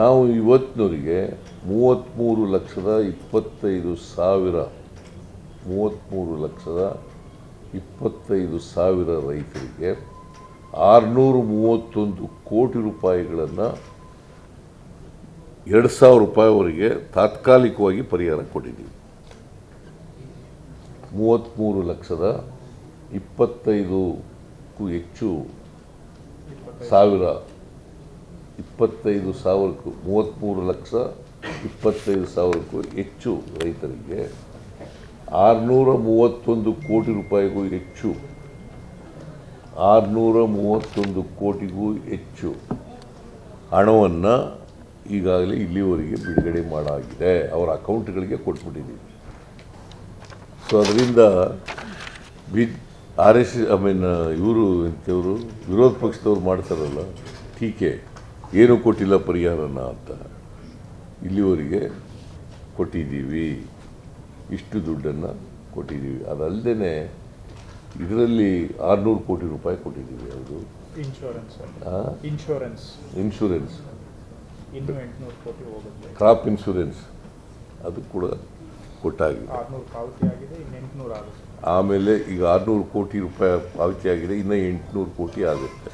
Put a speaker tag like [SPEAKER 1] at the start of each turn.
[SPEAKER 1] ನಾವು ಇವತ್ತಿನವರಿಗೆ ಮೂವತ್ತ್ಮೂರು ಲಕ್ಷದ ಇಪ್ಪತ್ತೈದು ಸಾವಿರ ಮೂವತ್ತ್ಮೂರು ಲಕ್ಷದ ಇಪ್ಪತ್ತೈದು ಸಾವಿರ ರೈತರಿಗೆ ಆರುನೂರು ಮೂವತ್ತೊಂದು ಕೋಟಿ ರೂಪಾಯಿಗಳನ್ನು ಎರಡು ಸಾವಿರ ರೂಪಾಯಿವರೆಗೆ ತಾತ್ಕಾಲಿಕವಾಗಿ ಪರಿಹಾರ ಕೊಟ್ಟಿದ್ದೀವಿ. ಮೂವತ್ತ್ಮೂರು ಲಕ್ಷದ ಇಪ್ಪತ್ತೈದಕ್ಕೂ ಹೆಚ್ಚು ಸಾವಿರ ಇಪ್ಪತ್ತೈದು ಸಾವಿರಕ್ಕೂ ಮೂವತ್ತ್ಮೂರು ಲಕ್ಷ ಇಪ್ಪತ್ತೈದು ಸಾವಿರಕ್ಕೂ ಹೆಚ್ಚು ರೈತರಿಗೆ, ಆರುನೂರ ಮೂವತ್ತೊಂದು ಕೋಟಿ ರೂಪಾಯಿಗೂ ಹೆಚ್ಚು, ಆರುನೂರ ಮೂವತ್ತೊಂದು ಕೋಟಿಗೂ ಹೆಚ್ಚು ಹಣವನ್ನು ಈಗಾಗಲೇ ಇಲ್ಲಿವರೆಗೆ ಬಿಡುಗಡೆ ಮಾಡಾಗಿದೆ. ಅವರ ಅಕೌಂಟ್ಗಳಿಗೆ ಕೊಟ್ಬಿಟ್ಟಿದ್ದೀವಿ ಸೊ ಅದರಿಂದ B, R S, I mean, ಇವರು ಎಂಥವರು ವಿರೋಧ ಪಕ್ಷದವ್ರು ಮಾಡ್ತಾರಲ್ಲ ಟೀಕೆ ಏನು ಕೊಟ್ಟಿಲ್ಲ ಪರಿಹಾರನ ಅಂತ ಇಲ್ಲಿವರೆಗೆ ಕೊಟ್ಟಿದ್ದೀವಿ. ಇಷ್ಟು ದುಡ್ಡನ್ನು ಕೊಟ್ಟಿದ್ದೀವಿ. ಅದಲ್ಲದೆ ಇದರಲ್ಲಿ ಆರುನೂರು ಕೋಟಿ ರೂಪಾಯಿ ಕೊಟ್ಟಿದ್ದೀವಿ ಅದು
[SPEAKER 2] insurance? Insurance
[SPEAKER 1] insurance crop insurance ಅದು ಕೂಡ ಕೊಟ್ಟಾಗಿದೆ. ಆಮೇಲೆ ಈಗ ಆರುನೂರು ಕೋಟಿ ರೂಪಾಯಿ ಪಾವತಿಯಾಗಿದೆ ಇನ್ನೂ ಎಂಟುನೂರು ಕೋಟಿ ಆಗುತ್ತೆ.